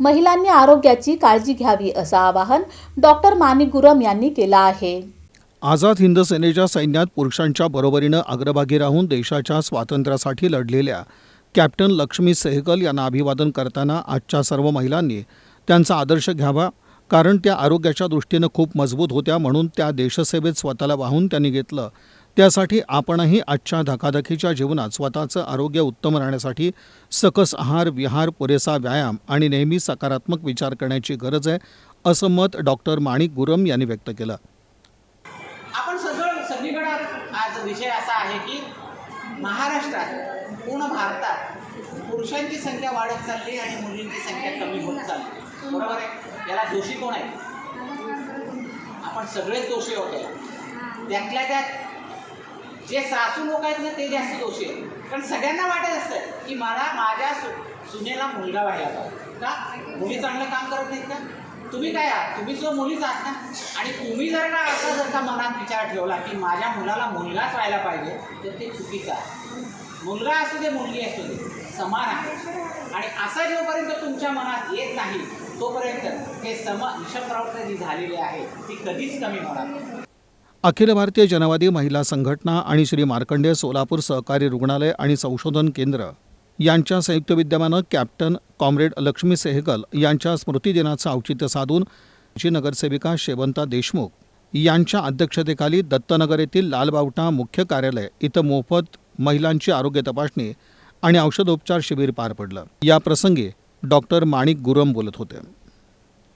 महिलांनी आरोग्याची काळजी घ्यावी असं आवाहन डॉक्टर मानिक गुरम यांनी केलं आहे. आझाद हिंद सेनेच्या सैन्यात पुरुषांच्या बरोबरीनं अग्रभागी राहून देशाच्या स्वातंत्र्यासाठी लढलेल्या कॅप्टन लक्ष्मी सेहगल यांना अभिवादन करताना आजच्या सर्व महिलांनी त्यांचा आदर्श घ्यावा कारण त्या आरोग्याच्या दृष्टीनं खूप मजबूत होत्या म्हणून त्या देशसेवेत स्वतःला वाहून त्यांनी घेतलं. त्यासाठी आपणही आजच्या धकाधकीच्या जीवनात स्वतःचं आरोग्य उत्तम राहण्यासाठी सकस आहार विहार पुरेसा व्यायाम आणि नेहमी सकारात्मक विचार करण्याची गरज आहे असं मत डॉक्टर माणिक गुरम यांनी व्यक्त केलं. आपण सगळीकडे आज विषय असा आहे की महाराष्ट्रात पूर्ण भारतात पुरुषांची संख्या वाढत चालली आणि मुलींची संख्या कमी होत चालली. बरोबर आहे? याला दोषी कोण आहे? आपण सगळेच दोषी होते त्यातल्या त्यात जे सासू लोक आहेत ना ते जास्त दोषी आहेत. कारण सगळ्यांना वाटत असतं की मला माझ्या सु सुनेला मुलगा व्हायला पाहिजे का? मुली चांगलं काम करत नाहीत का? तुम्ही काय आहात? तुम्ही जो मुलीच आहात ना? आणि तुम्ही जर का असा जर का मनात विचार ठेवला की माझ्या मुलाला मुलगाच व्हायला पाहिजे तर ते चुकीचं आहे. मुलगा असू दे मुलगी असू दे समान आहे. आणि असा जोपर्यंत तुमच्या मनात येत नाही तोपर्यंत हे सम विषप्रवृत्ती जी झालेली आहे ती कधीच कमी होणार नाही. अखिल भारतीय जनवादी महिला संघटना आणि श्री मार्कंडेय सोलापूर सहकारी रुग्णालय आणि संशोधन केंद्र यांच्या संयुक्त विद्यमानं कॅप्टन कॉम्रेड लक्ष्मी सेहगल यांच्या स्मृतिदिनाचं औचित्य साधून माजी नगरसेविका शेवंता देशमुख यांच्या अध्यक्षतेखाली दत्तनगर येथील लालबावटा मुख्य कार्यालय इथं मोफत महिलांची आरोग्य तपासणी आणि औषधोपचार शिबिर पार पडलं. या प्रसंगी डॉक्टर माणिक गुरम बोलत होते.